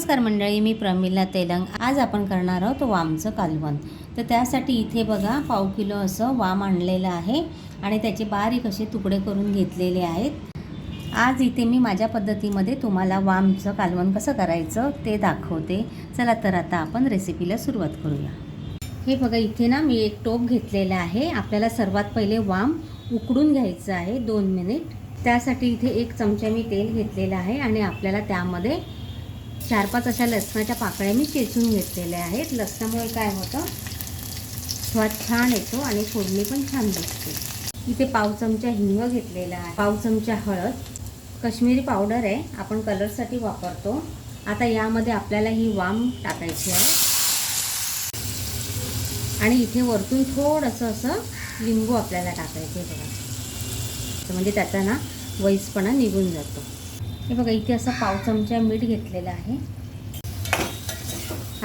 नमस्कार मंडळी मी प्रमिला तेलंग. आज आपण करणार आहोत वामचं कालवण. तर त्यासाठी इथे बघा पाव किलो असं वाम आणलेलं आहे आणि त्याचे बारीक असे तुकडे करून घेतलेले आहेत. आज इथे मी माझ्या पद्धतीमध्ये तुम्हाला वामचं कालवण कसं करायचं ते दाखवते. चला तर आता आपण रेसिपीला सुरुवात करूया. हे बघा इथे ना मी एक टोप घेतलेला आहे. आपल्याला सर्वात पहिले वाम उकडून घ्यायचं आहे दोन मिनिट. त्यासाठी इथे एक चमचा मी तेल घेतलेलं आहे आणि आपल्याला त्यामध्ये चार पाच अशा लसणाच्या पाकळ्या मी चेचून घेतलेल्या आहेत. लसणामुळे काय होतं? स्वाद छान येतो आणि फोडणी पण छान बसते इथे पाव चमचा हिंग घेतलेला आहे. पाव चमचा हळद. कश्मीरी पावडर आहे. आपण कलरसाठी वापरतो. आता यामध्ये आपल्याला ही वाम टाकायची आहे. आणि इथे वरतून थोडंसं असं लिंबू आपल्याला टाकायचं आहे बघा. तर म्हणजे त्याचा ना वैसपणा निघून जातो. हे बघा इथे असं पाव चमचा मीठ घेतलेलं आहे.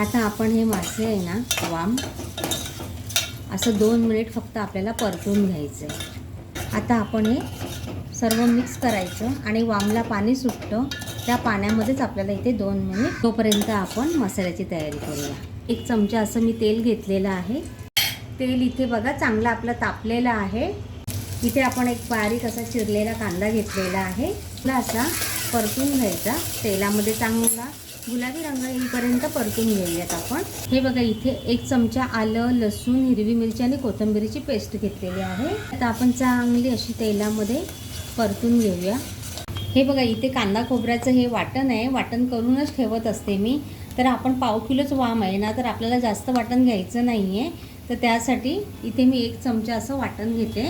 आता आपण हे मासे आहे ना वाम. असं दोन मिनिट फक्त आपल्याला परतून घ्यायचं आहे आता आपण हे सर्व मिक्स करायचं आणि वामला पाणी सुटतं. त्या पाण्यामध्येच आपल्याला इथे दोन मिनिट. तोपर्यंत आपण मसाल्याची तयारी करूया. एक चमचा असं मी तेल घेतलेलं आहे. तेल इथे बघा चांगलं आपलं तापलेलं आहे. इथे आपण एक बारीक असा चिरलेला कांदा घेतलेला आहे. आपला असा परतून घ्यायचा. तेलामध्ये चांगला गुलाबी रंग येईपर्यंत परतून घेऊयात आपण. हे बघा इथे एक चमचा आलं लसूण हिरवी मिरची आणि कोथिंबिरीची पेस्ट घेतलेली आहे. आता आपण चांगली अशी तेलामध्ये परतून घेऊया. हे बघा इथे कांदा खोबऱ्याचं हे वाटण आहे. वाटण करूनच ठेवत असते मी. तर आपण पाव किलोच वाम आहे ना तर आपल्याला जास्त वाटण घ्यायचं नाही आहे तर त्यासाठी इथे मी एक चमचा असं वाटण घेते.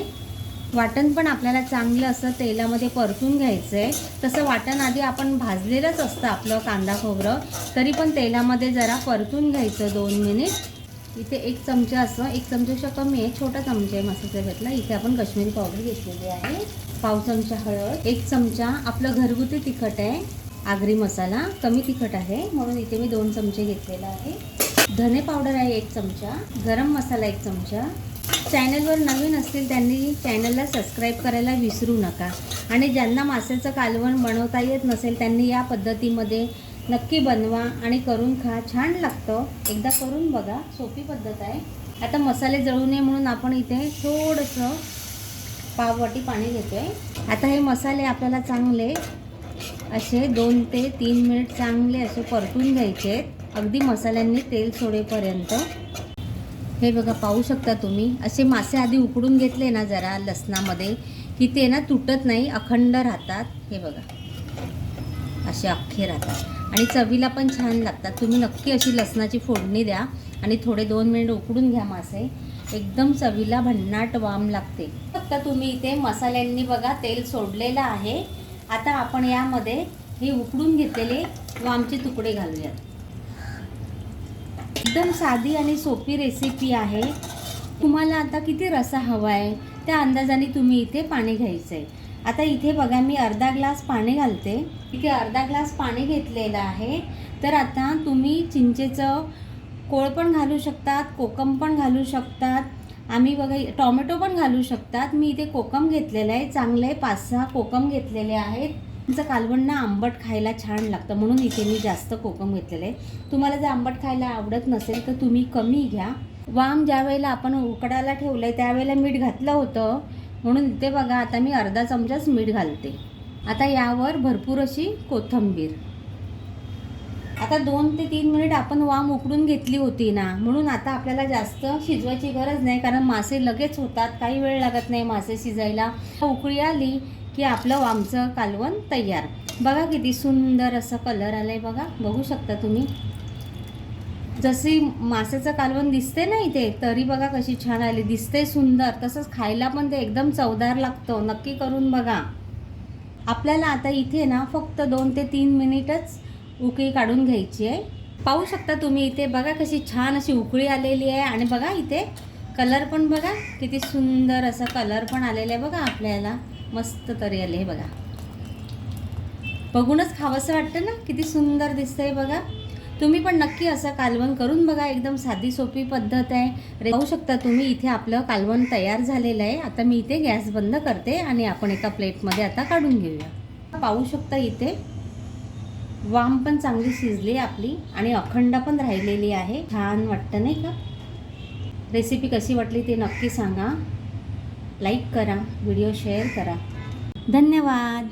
वाटण पण आपल्याला चांगलं असं तेलामध्ये परतून घ्यायचं आहे तसं वाटण आधी आपण भाजलेलंच असतं आपलं कांदा खोबरं. तरी पण तेलामध्ये जरा परतून घ्यायचं दोन मिनिट. इथे एक चमचा असं एक चमच्यापेक्षा कमी आहे छोटा चमचा आहे मसाचा घेतला इथे आपण कश्मीरी पावडर घेतलेली आहे. पाव चमचा हळद एक चमचा आपलं घरगुती तिखट आहे आगरी मसाला. कमी तिखट आहे म्हणून इथे मी दोन चमचे घेतलेला आहे. धने पावडर आहे एक चमचा गरम मसाला एक चमचा. चॅनलवर नवीन असतील त्यांनी चॅनलला सबस्क्राईब करायला विसरू नका. आणि ज्यांना माशाचं कालवण बनवता येत नसेल त्यांनी या पद्धतीमध्ये नक्की बनवा आणि करून खा. छान लागतं. एकदा करून बघा. सोपी पद्धत आहे. आता मसाले जळू नये म्हणून आपण इथे थोडंसं पाववाटी पाणी घेतो आहे आता हे मसाले आपल्याला चांगले असे दोन ते तीन मिनिट चांगले असे परतून घ्यायचे आहेत. अगदी मसाल्यांनी तेल सोडेपर्यंत. हे बघा पाहू शकता तुम्ही. असे मासे आधी उकडून घेतले ना जरा लसणामध्ये की ते ना तुटत नाही अखंड राहतात. हे बघा. असे अख्खे राहतात. आणि चवीला पण छान लागतात. तुम्ही नक्की अशी लसणाची फोडणी द्या आणि थोडे दोन मिनिट उकडून घ्या मासे. एकदम चवीला भन्नाट वाम लागते. फक्त तुम्ही इथे मसाल्यांनी बघा तेल सोडलेलं आहे. आता आपण यामध्ये हे उकडून घेतलेले वामचे तुकडे घालूयात. एकदम साधी आणि सोपी रेसिपी आहे. तुम्हाला आता किती रसा हवा आहे त्या अंदाजाने तुम्ही इथे पाणी घ्यायचं आहे आता इथे बघा मी अर्धा ग्लास पाणी घालते. इथे अर्धा ग्लास पाणी घेतलेलं आहे. तर आता तुम्ही चिंचेचं कोळ पण घालू शकतात कोकम पण घालू शकतात. आम्ही बघा टॉमॅटो पण घालू शकतात. मी इथे कोकम घेतलेलं आहे. चांगले पाच सहा कोकम घेतलेले आहेत. तुमचं कालवण ना आंबट खायला छान लागतं म्हणून इथे मी जास्त कोकम घेतलेलं आहे. तुम्हाला जर आंबट खायला आवडत नसेल तर तुम्ही कमी घ्या. वाम ज्या वेळेला आपण उकडायला ठेवलं आहे त्यावेळेला मीठ घातलं होतं. म्हणून इथे बघा आता मी अर्धा चमचाच मीठ घालते. आता यावर भरपूर अशी कोथंबीर. आता दोन ते तीन मिनिट आपण वाम उकडून घेतली होती ना म्हणून आता आपल्याला जास्त शिजवायची गरज नाही कारण मासे लगेच होतात काही वेळ लागत नाही मासे शिजायला. उकळी आली की आपलं वामचं कालवण तयार. बघा किती सुंदर असं कलर आलं आहे बघा. बघू शकता तुम्ही. जशी मासेचं कालवण दिसते ना इथे तरी बघा कशी छान आली. दिसते सुंदर. तसंच खायला पण ते एकदम चवदार लागतं. नक्की करून बघा. आपल्याला आता इथे ना फक्त दोन ते तीन मिनिटच उकळी काढून घ्यायची आहे. पाहू शकता तुम्ही इथे बघा कशी छान अशी उकळी आलेली आहे. आणि बघा इथे कलर पण बघा. किती सुंदर असा कलर पण आलेला आहे बघा आपल्याला. मस्त तरी आले हे बघा. बघूनच खावंसं वाटतं ना? किती सुंदर दिसतंय बघा. तुम्ही पण नक्की असं कालवण करून बघा. एकदम साधी सोपी पद्धत आहे. पाहू शकता तुम्ही इथे आपलं कालवण तयार झालेलं आहे. आता मी इथे गॅस बंद करते आणि आपण एका प्लेटमध्ये आता काढून घेऊया. पाहू शकता इथे. वाम पण चांगली शिजली आपली आणि अखंड पण राहिलेली आहे. छान वाटतं नाही का? रेसिपी कशी वाटली ते नक्की सांगा. लाईक करा व्हिडिओ शेअर करा. धन्यवाद.